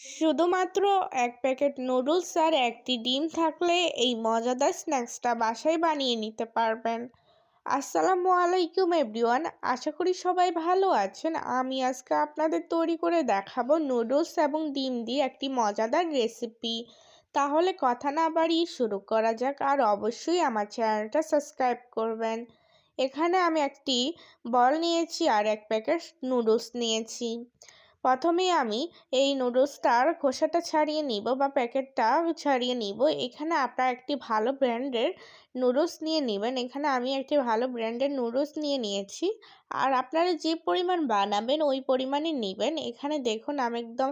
শুধুমাত্র এক packet noodles আর একটি ডিম থাকলে এই মজাদার স্ন্যাক্সটা বাসায় বানিয়ে নিতে পারবেন। আসসালামু আলাইকুম, এভরিওয়ান। আশা করি সবাই ভালো আছেন। আমি আজকে আপনাদের তৈরি করে দেখাবো নুডলস এবং ডিম দিয়ে একটি মজাদার রেসিপি। তাহলে কথা না বাড়িয়ে শুরু করা যাক আর অবশ্যই আমার চ্যানেলটা সাবস্ক্রাইব করবেন। এখানে আমি একটি বল নিয়েছি আর এক প্যাকেট নুডলস নিয়েছি। প্রথমে আমি এই নুডলসটার খোসাটা ছাড়িয়ে নিব বা প্যাকেটটা ছাড়িয়ে নিব। এখানে আপনারা একটি ভালো ব্র্যান্ডের নুডলস নিয়ে নেবেন। এখানে আমি একটি ভালো ব্র্যান্ডের নুডলস নিয়ে নিয়েছি। আর আপনারা যে পরিমাণ বানাবেন ওই পরিমাণে নেবেন। এখানে দেখুন আমি একদম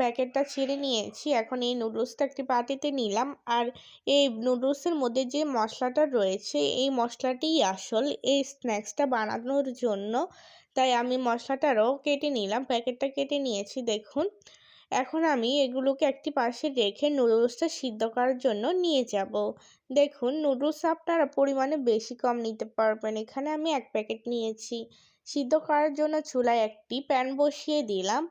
প্যাকেটটা ছিঁড়ে নিয়েছি। এখন এই নুডলসটা একটি পাটিতে নিলাম। আর এই নুডলসের মধ্যে যে মশলাটা রয়েছে, এই মশলাটিই আসল এই স্ন্যাক্সটা বানানোর জন্য। তাই আমি মশলাটারও কেটে নিলাম, প্যাকেটটা কেটে নিয়েছি, দেখুন। এখন আমি এগুলোকে একটি পাশে রেখে নুডলসটা সিদ্ধ করার জন্য নিয়ে যাব। দেখুন, নুডলস আপনারা পরিমাণে বেশি কম নিতে পারবেন। এখানে আমি এক প্যাকেট নিয়েছি। সিদ্ধ করার জন্য চুলায় একটি প্যান বসিয়ে দিলাম।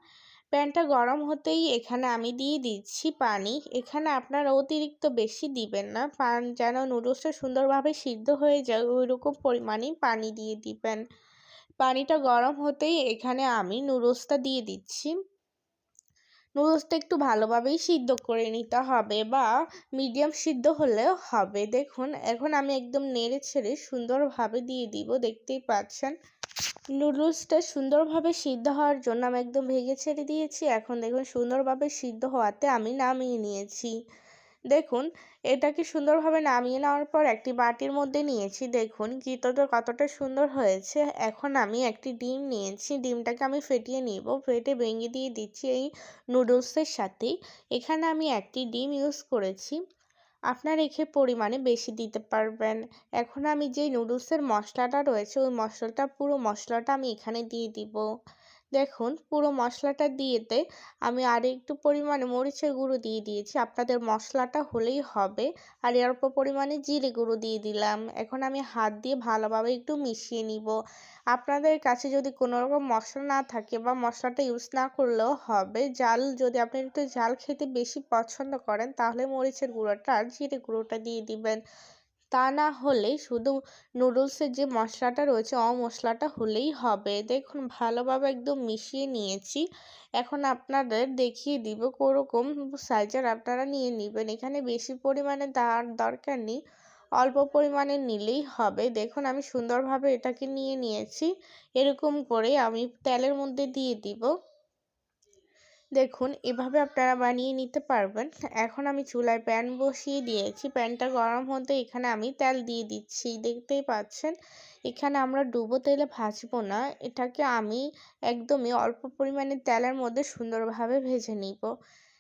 প্যানটা গরম হতেই এখানে আমি দিয়ে দিচ্ছি পানি। এখানে আপনারা অতিরিক্ত বেশি দিবেন না। পান যেন নুডলসটা সুন্দরভাবে সিদ্ধ হয়ে যায় ওই রকম পরিমাণেই পানি দিয়ে দিবেন। পানিটা গরম হতেই এখানে আমি নুডলসটা দিয়ে দিচ্ছি। নুডলসটা একটু ভালোভাবেই সিদ্ধ করে নিতে হবে বা মিডিয়াম সিদ্ধ হলেও হবে। দেখুন, এখন আমি একদম নেড়ে ছেড়ে সুন্দরভাবে দিয়ে দিব, দেখতেই পাচ্ছেন। নুডলসটা সুন্দরভাবে সিদ্ধ হওয়ার জন্য আমি একদম ভেঙে ছেড়ে দিয়েছি। এখন দেখুন, সুন্দরভাবে সিদ্ধ হওয়াতে আমি নামিয়ে নিয়েছি। দেখুন এটাকে সুন্দরভাবে নামিয়ে নেওয়ার পর একটি বাটির মধ্যে নিয়েছি। দেখুন, গীতটা কতটা সুন্দর হয়েছে। এখন আমি একটি ডিম নিয়েছি। ডিমটাকে আমি ফেটিয়ে নিব। ফেটে ভেঙে দিয়ে দিচ্ছি এই নুডলসের সাথেই। এখানে আমি একটি ডিম ইউজ করেছি। আপনার রেখে পরিমাণে বেশি দিতে পারবেন। এখন আমি যে নুডলসের মশলাটা রয়েছে, ওই মশলাটা, পুরো মশলাটা আমি এখানে দিয়ে দিব। দেখুন, পুরো মশলাটা দিয়েতে আমি আর একটু পরিমাণে মরিচের গুঁড়ো দিয়ে দিয়েছি। আপনাদের মশলাটা হলেই হবে। আর অল্প পরিমাণে জিরে গুঁড়ো দিয়ে দিলাম। এখন আমি হাত দিয়ে ভালোভাবে একটু মিশিয়ে নিব। আপনাদের কাছে যদি কোনো রকম মশলা না থাকে বা মশলাটা ইউজ না করলেও হবে, জাল যদি আপনি একটু জাল খেতে বেশি পছন্দ করেন, তাহলে মরিচের গুঁড়োটা আর জিরে গুঁড়োটা দিয়ে দিবেন। তা না হলে শুধু নুডলসের যে মশলাটা রয়েছে অ মশলাটা হলেই হবে। দেখুন, ভালোভাবে একদম মিশিয়ে নিয়েছি। এখন আপনাদের দেখিয়ে দিব কোরকম সাইজের আপনারা নিয়ে নেবেন। এখানে বেশি পরিমাণে দেওয়ার দরকার নেই, অল্প পরিমাণে নিলেই হবে। দেখুন, আমি সুন্দরভাবে এটাকে নিয়ে নিয়েছি। এরকম করে আমি তেলের মধ্যে দিয়ে দিব। দেখুন, এভাবে আপনারা বানিয়ে নিতে পারবেন। এখন আমি চুলায় প্যান বসিয়ে দিয়েছি। প্যানটা গরম হতে এখানে আমি তেল দিয়ে দিচ্ছি, দেখতেই পাচ্ছেন? এখানে আমরা ডুবো তেলে ভাজবো না। এটাকে আমি একদমই অল্প পরিমাণে তেলের মধ্যে সুন্দরভাবে ভেজে নিব।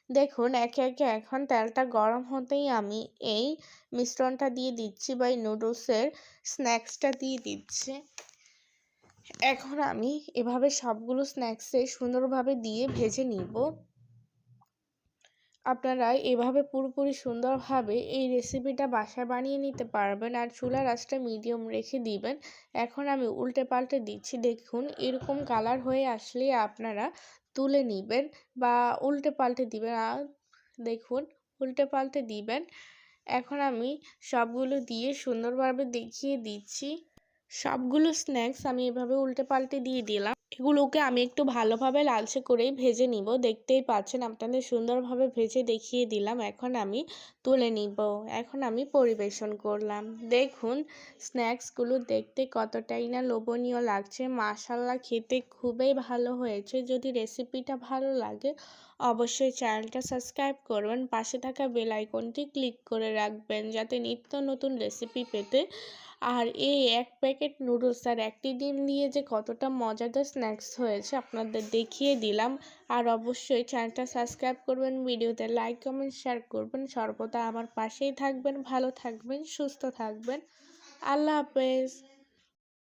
দেখুন, একে একে এখন তেলটা গরম হতেই আমি এই মিশ্রণটা দিয়ে দিচ্ছি বা এই নুডলসের স্ন্যাক্সটা দিয়ে দিচ্ছি। এখন আমি এভাবে সবগুলো স্ন্যাক্সে সুন্দরভাবে দিয়ে ভেজে নিব। আপনারা এভাবে পুরোপুরি সুন্দরভাবে এই রেসিপিটা বাসায় বানিয়ে নিতে পারবেন আর চুলার আঁচটা মিডিয়াম রেখে দিবেন। এখন আমি উল্টে পাল্টে দিচ্ছি। দেখুন, এরকম কালার হয়ে আসলে আপনারা তুলে নেবেন বা উল্টে পাল্টে দিবেন। আর দেখুন, উল্টে পাল্টে দিবেন। এখন আমি সবগুলো দিয়ে সুন্দরভাবে দেখিয়ে দিচ্ছি। সবগুলো স্ন্যাক্স আমি এভাবে উল্টে পাল্টে দিয়ে দিলাম। এগুলোকে আমি একটু ভালোভাবে লালচে করেই ভেজে নিব। দেখতেই পাচ্ছেন, আপনাদের সুন্দরভাবে ভেজে দেখিয়ে দিলাম। এখন আমি তুলে নিব। এখন আমি পরিবেশন করলাম। দেখুন স্ন্যাক্সগুলো দেখতে কতটাই না লোভনীয় লাগছে। মাসাল্লা খেতে খুবই ভালো হয়েছে। যদি রেসিপিটা ভালো লাগে, অবশ্যই চ্যানেলটা সাবস্ক্রাইব করবেন পাশে থাকা বেল আইকনটি ক্লিক করে রাখবেন, যাতে নিত্য নতুন রেসিপি পেতে আর এই এক প্যাকেট নুডলস, আর একটি ডিম দিয়ে যে কতটা মজাদার স্ন্যাক্স হয়েছে আপনাদের দেখিয়ে দিলাম। আর অবশ্যই চ্যানেলটা সাবস্ক্রাইব করবেন, ভিডিওতে লাইক কমেন্ট শেয়ার করবেন। সর্বদা আমার পাশেই থাকবেন, ভালো থাকবেন, সুস্থ থাকবেন। আল্লাহ হাফেজ।